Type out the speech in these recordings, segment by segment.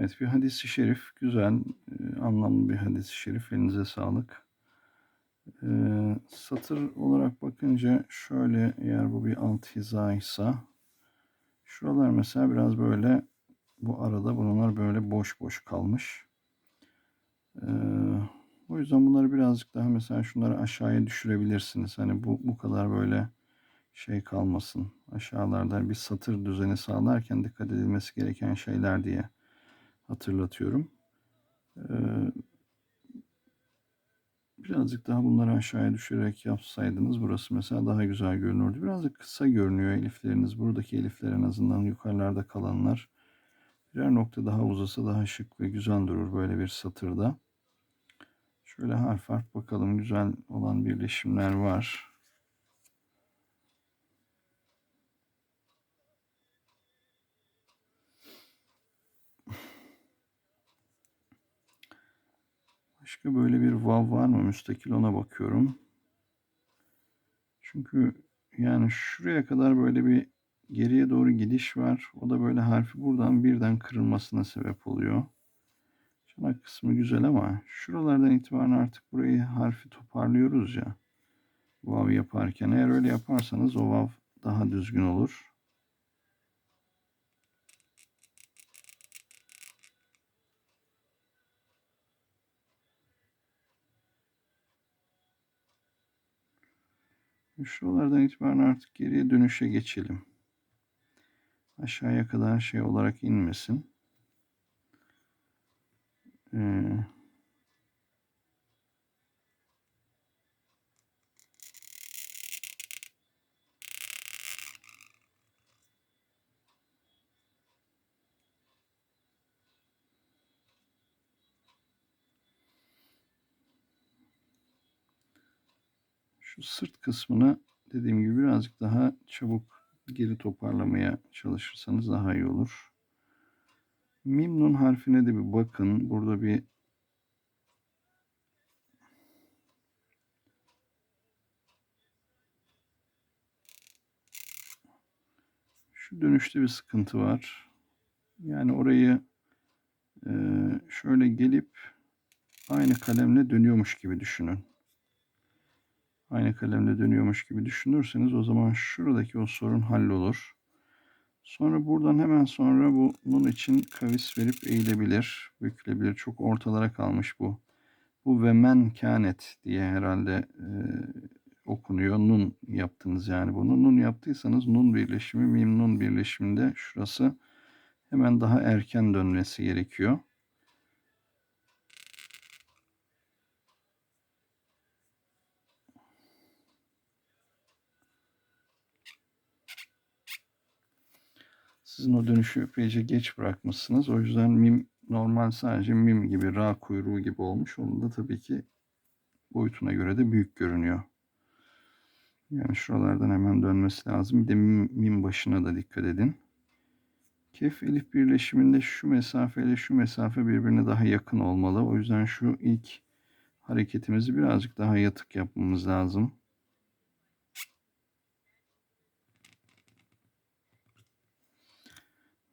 Evet bir hadisi şerif güzel, e, anlamlı bir hadisi şerif. Elinize sağlık. E, satır olarak bakınca şöyle eğer bu bir alt hizaysa şuralar mesela biraz böyle bu arada bunlar böyle boş boş kalmış. E, o yüzden bunları birazcık daha mesela şunları aşağıya düşürebilirsiniz. Hani bu, bu kadar böyle şey kalmasın. Aşağılarda bir satır düzeni sağlarken dikkat edilmesi gereken şeyler diye hatırlatıyorum. Ee, birazcık daha bunları aşağıya düşürerek yapsaydınız burası mesela daha güzel görünürdü. Birazcık kısa görünüyor elifleriniz. Buradaki elifler en azından yukarılarda kalanlar. Birer nokta daha uzasa daha şık ve güzel durur böyle bir satırda. Şöyle harf harf bakalım güzel olan birleşimler var. Başka böyle bir vav var mı müstakil ona bakıyorum. Çünkü yani şuraya kadar böyle bir geriye doğru gidiş var. O da böyle harfi buradan birden kırılmasına sebep oluyor. Çanak kısmı güzel ama şuralardan itibaren artık burayı harfi toparlıyoruz ya. Vav yaparken eğer öyle yaparsanız o vav daha düzgün olur. Şuralardan itibaren artık geriye dönüşe geçelim. Aşağıya kadar şey olarak inmesin. Ee, şu sırt kısmını dediğim gibi birazcık daha çabuk geri toparlamaya çalışırsanız daha iyi olur. Mim harfine de bir bakın. Burada bir şu dönüşte bir sıkıntı var. Yani orayı şöyle gelip aynı kalemle dönüyormuş gibi düşünün. Aynı kalemle dönüyormuş gibi düşünürseniz o zaman şuradaki o sorun hallolur. Sonra buradan hemen sonra bu bunun için kavis verip eğilebilir, bükülebilir. Çok ortalara kalmış bu. Bu ve men kânet diye herhalde e, okunuyor. Nun yaptınız yani bunu. Nun yaptıysanız nun birleşimi, mim nun birleşiminde şurası hemen daha erken dönmesi gerekiyor. Sizin o dönüşü epeyce geç bırakmışsınız. O yüzden mim normal sadece mim gibi, ra kuyruğu gibi olmuş. Onun da tabii ki boyutuna göre de büyük görünüyor. Yani şuralardan hemen dönmesi lazım. Bir de mim, mim başına da dikkat edin. Kef elif birleşiminde şu mesafe ile şu mesafe birbirine daha yakın olmalı. O yüzden şu ilk hareketimizi birazcık daha yatık yapmamız lazım.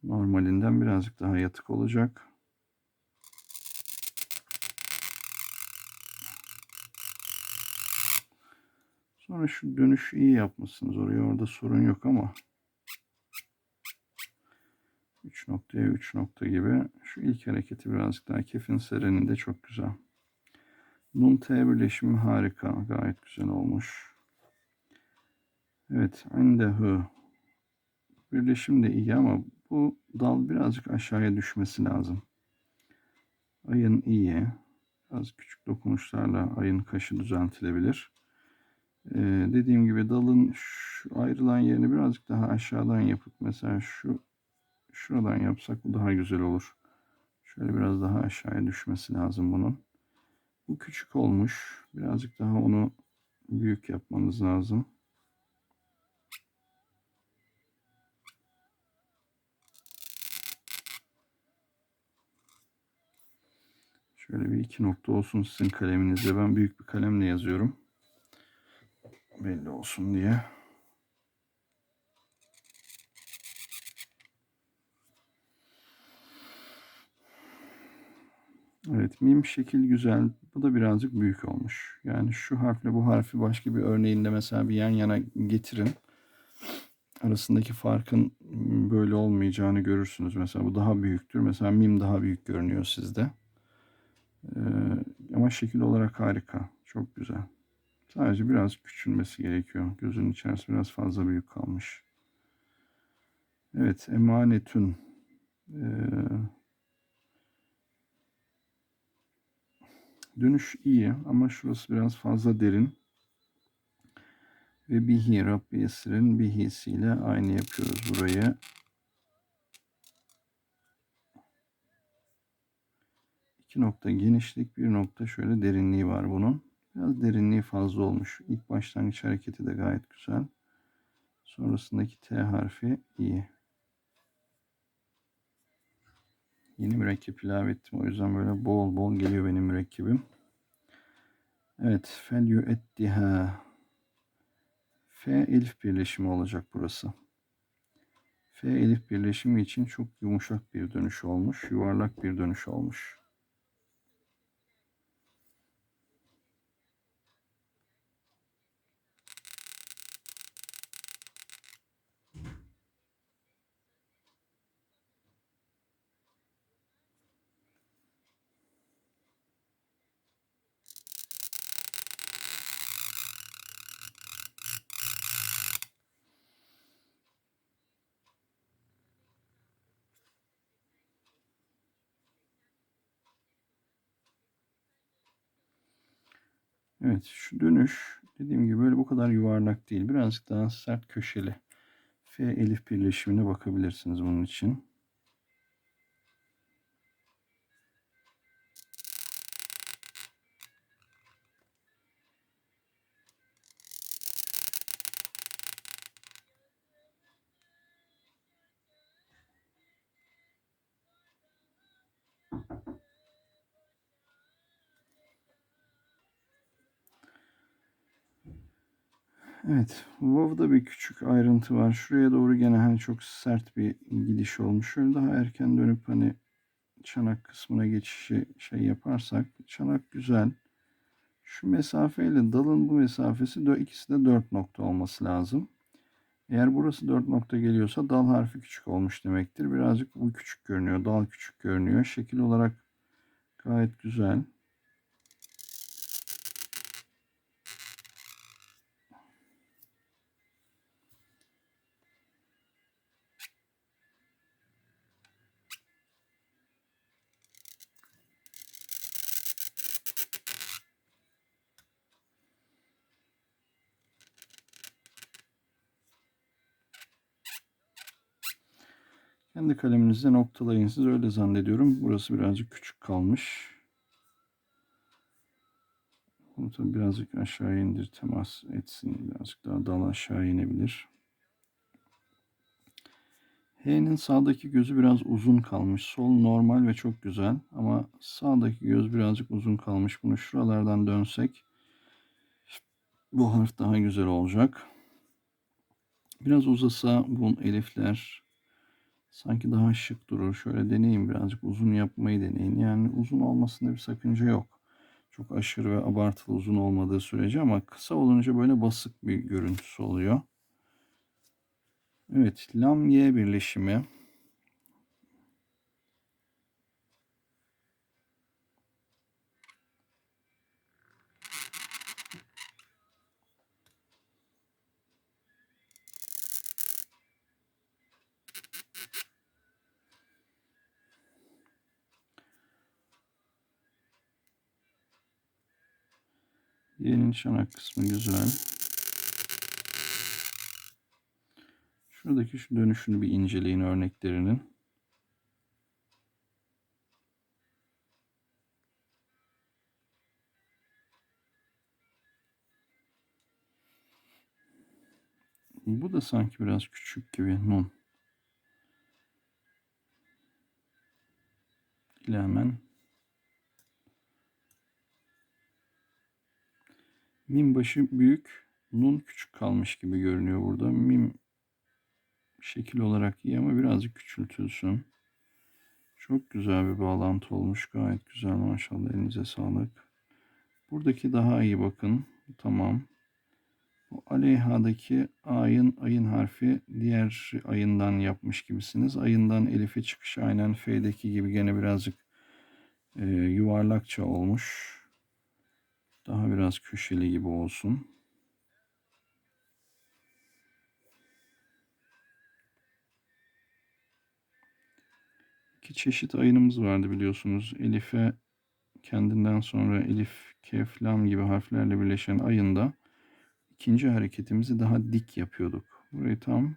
Normalinden birazcık daha yatık olacak. Sonra şu dönüşü iyi yapmışsınız. Oraya orada sorun yok ama 3 noktaya 3 nokta gibi. Şu ilk hareketi birazcık daha kefin sereninde çok güzel. Nun T birleşimi harika. Gayet güzel olmuş. Evet. Andehu. Birleşim de iyi ama bu dal birazcık aşağıya düşmesi lazım. Ayın iyi. Biraz küçük dokunuşlarla ayın kaşı düzeltilebilir. Ee, dediğim gibi dalın şu ayrılan yerini birazcık daha aşağıdan yapıp mesela şu şuradan yapsak bu daha güzel olur. Şöyle biraz daha aşağıya düşmesi lazım bunun. Bu küçük olmuş. Birazcık daha onu büyük yapmanız lazım. Şöyle bir iki nokta olsun sizin kaleminizde. Ben büyük bir kalemle yazıyorum. Belli olsun diye. Evet, mim şekil güzel. Bu da birazcık büyük olmuş. Yani şu harfle bu harfi başka bir örneğinde mesela bir yan yana getirin. Arasındaki farkın böyle olmayacağını görürsünüz. Mesela bu daha büyüktür. Mesela mim daha büyük görünüyor sizde. Ee, ama şekil olarak harika. Çok güzel. Sadece biraz küçülmesi gerekiyor. Gözün içerisi biraz fazla büyük kalmış. Evet, emanetün. Ee, dönüş iyi ama şurası biraz fazla derin. Ve bihi Rabbi Esir'in bihisiyle aynı yapıyoruz burayı. İki nokta genişlik, bir nokta şöyle derinliği var bunun. Biraz derinliği fazla olmuş. İlk başlangıç hareketi de gayet güzel. Sonrasındaki T harfi iyi. Yeni mürekkep ilave ettim. O yüzden böyle bol bol geliyor benim mürekkebim. Evet. Fel yu'eddiha. F elif birleşimi olacak burası. F elif birleşimi için çok yumuşak bir dönüş olmuş. Yuvarlak bir dönüş olmuş. Evet şu dönüş dediğim gibi böyle bu kadar yuvarlak değil. Birazcık daha sert köşeli. F elif birleşimine bakabilirsiniz bunun için. Evet. Vav'da bir küçük ayrıntı var. Şuraya doğru gene hani çok sert bir gidiş olmuş. Şöyle daha erken dönüp hani çanak kısmına geçişi şey yaparsak çanak güzel. Şu mesafeyle dalın bu mesafesi ikisi de 4 nokta olması lazım. Eğer burası 4 nokta geliyorsa dal harfi küçük olmuş demektir. Birazcık bu küçük görünüyor. Dal küçük görünüyor. Şekil olarak gayet güzel. Kendi kaleminizle noktalayın. Siz öyle zannediyorum. Burası birazcık küçük kalmış. Bunu tabii birazcık aşağı indir temas etsin. Birazcık daha dal aşağı inebilir. H'nin sağdaki gözü biraz uzun kalmış. Sol normal ve çok güzel. Ama sağdaki göz birazcık uzun kalmış. Bunu şuralardan dönsek bu harf daha güzel olacak. Biraz uzasa bu elifler sanki daha şık durur. Şöyle deneyin birazcık uzun yapmayı deneyin. Yani uzun olmasında bir sakınca yok. Çok aşırı ve abartılı uzun olmadığı sürece ama kısa olunca böyle basık bir görüntüsü oluyor. Evet, lam y birleşimi. Y'nin çanak kısmı güzel. Şuradaki şu dönüşünü bir inceleyin örneklerinin. Bu da sanki biraz küçük gibi nun. ile mim başı büyük, nun küçük kalmış gibi görünüyor burada. Mim şekil olarak iyi ama birazcık küçültülsün. Çok güzel bir bağlantı olmuş. Gayet güzel maşallah. Elinize sağlık. Buradaki daha iyi bakın. Tamam. Bu aleyhadaki ayın ayın harfi diğer ayından yapmış gibisiniz. Ayından elife çıkış aynen F'deki gibi gene birazcık e, yuvarlakça olmuş. Daha biraz köşeli gibi olsun. İki çeşit ayınımız vardı biliyorsunuz. Elif'e kendinden sonra elif, kef, lam gibi harflerle birleşen ayında ikinci hareketimizi daha dik yapıyorduk. Burayı tam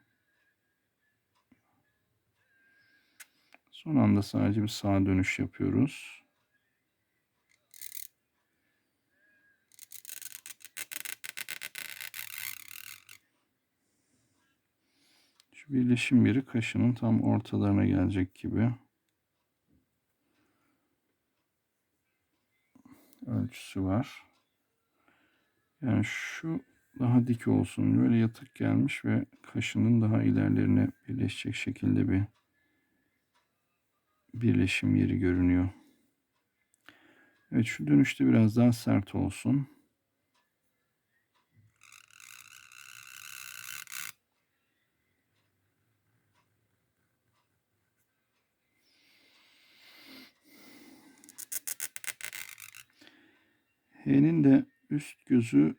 son anda sadece bir sağa dönüş yapıyoruz. Şu birleşim yeri kaşının tam ortalarına gelecek gibi. Ölçüsü var. Yani şu daha dik olsun. Böyle yatık gelmiş ve kaşının daha ilerlerine birleşecek şekilde bir birleşim yeri görünüyor. Evet şu dönüşte biraz daha sert olsun. H'nin de üst gözü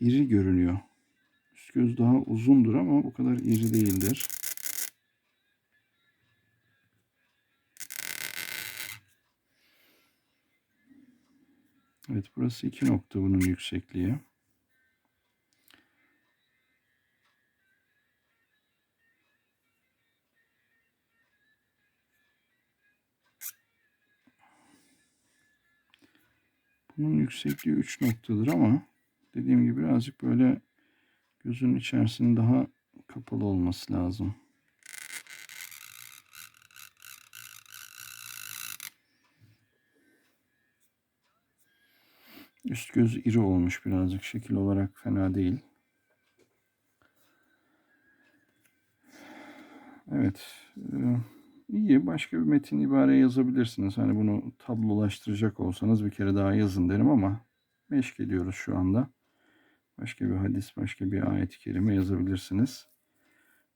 iri görünüyor. Üst göz daha uzundur ama bu kadar iri değildir. Evet burası iki nokta bunun yüksekliği. Bunun yüksekliği 3 noktadır ama dediğim gibi birazcık böyle gözün içerisinin daha kapalı olması lazım. Üst göz iri olmuş birazcık şekil olarak fena değil. Evet. E, iyi. Başka bir metin ibare yazabilirsiniz. Hani bunu tablolaştıracak olsanız bir kere daha yazın derim ama meşk ediyoruz şu anda. Başka bir hadis, başka bir ayet-i kerime yazabilirsiniz.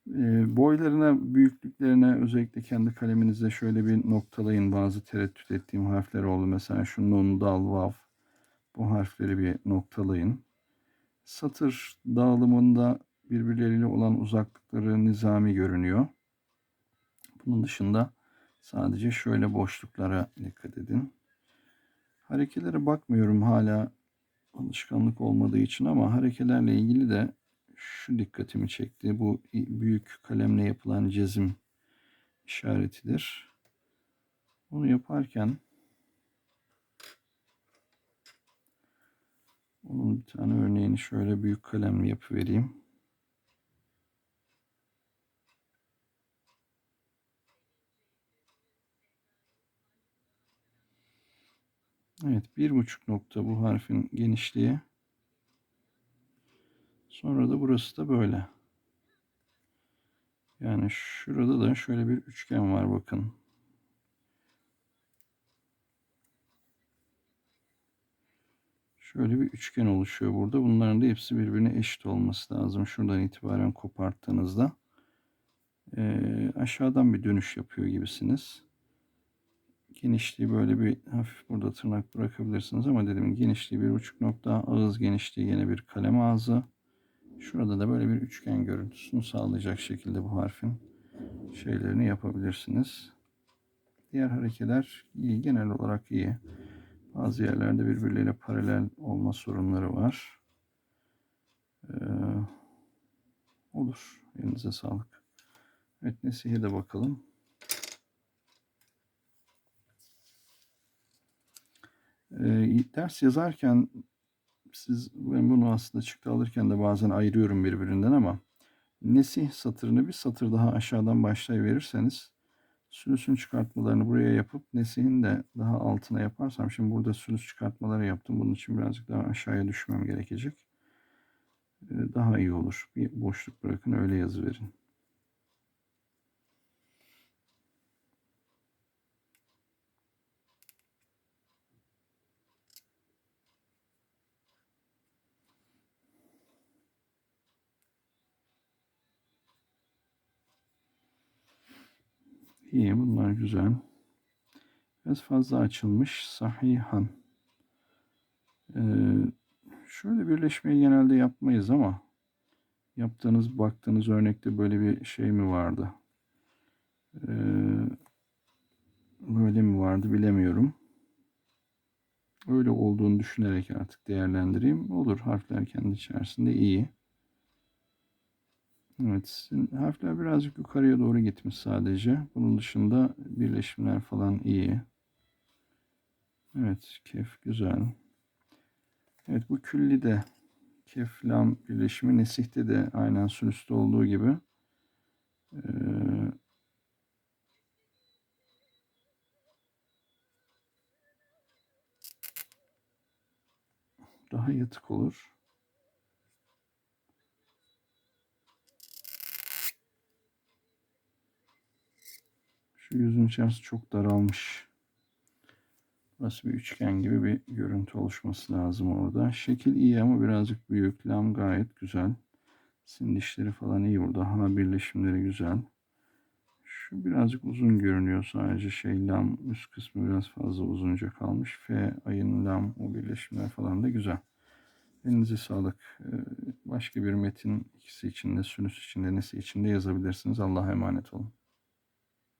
E, boylarına, büyüklüklerine özellikle kendi kaleminizde şöyle bir noktalayın. Bazı tereddüt ettiğim harfler oldu. Mesela şu nun, dal, vav. Bu harfleri bir noktalayın. Satır dağılımında birbirleriyle olan uzaklıkları nizami görünüyor. Bunun dışında sadece şöyle boşluklara dikkat edin. Harekelere bakmıyorum hala alışkanlık olmadığı için ama harekelerle ilgili de şu dikkatimi çekti. Bu büyük kalemle yapılan cezim işaretidir. Bunu yaparken onun bir tane örneğini şöyle büyük kalemle yapıvereyim. Evet bir buçuk nokta bu harfin genişliği. Sonra da burası da böyle. Yani şurada da şöyle bir üçgen var bakın. Şöyle bir üçgen oluşuyor burada. Bunların da hepsi birbirine eşit olması lazım. Şuradan itibaren koparttığınızda e, aşağıdan bir dönüş yapıyor gibisiniz genişliği böyle bir hafif burada tırnak bırakabilirsiniz ama dedim genişliği bir buçuk nokta ağız genişliği yine bir kalem ağzı. Şurada da böyle bir üçgen görüntüsünü sağlayacak şekilde bu harfin şeylerini yapabilirsiniz. Diğer hareketler iyi genel olarak iyi. Bazı yerlerde birbirleriyle paralel olma sorunları var. Ee, olur. Elinize sağlık. Evet Nesihe de bakalım Ders yazarken siz ben bunu aslında çıktı alırken de bazen ayırıyorum birbirinden ama nesih satırını bir satır daha aşağıdan başlayıverirseniz sülüsün çıkartmalarını buraya yapıp nesihin de daha altına yaparsam şimdi burada sülüs çıkartmaları yaptım. Bunun için birazcık daha aşağıya düşmem gerekecek. Daha iyi olur. Bir boşluk bırakın öyle yazı verin. İyi bunlar güzel. Biraz fazla açılmış. Sahihan. Ee, şöyle birleşmeyi genelde yapmayız ama yaptığınız baktığınız örnekte böyle bir şey mi vardı? Ee, böyle mi vardı bilemiyorum. Öyle olduğunu düşünerek artık değerlendireyim. Olur harfler kendi içerisinde iyi. Evet, harfler birazcık yukarıya doğru gitmiş sadece. Bunun dışında birleşimler falan iyi. Evet, kef güzel. Evet, bu külli de kef lam birleşimi nesihte de aynen sünüste olduğu gibi ee, daha yatık olur. Şu yüzün içerisi çok daralmış. Burası bir üçgen gibi bir görüntü oluşması lazım orada. Şekil iyi ama birazcık büyük. Lam gayet güzel. Sin dişleri falan iyi burada. Ha birleşimleri güzel. Şu birazcık uzun görünüyor sadece şey lam üst kısmı biraz fazla uzunca kalmış. F ayın lam o birleşimler falan da güzel. Elinize sağlık. Ee, Başka bir metin ikisi içinde, sünüs içinde, nesi içinde yazabilirsiniz. Allah'a emanet olun.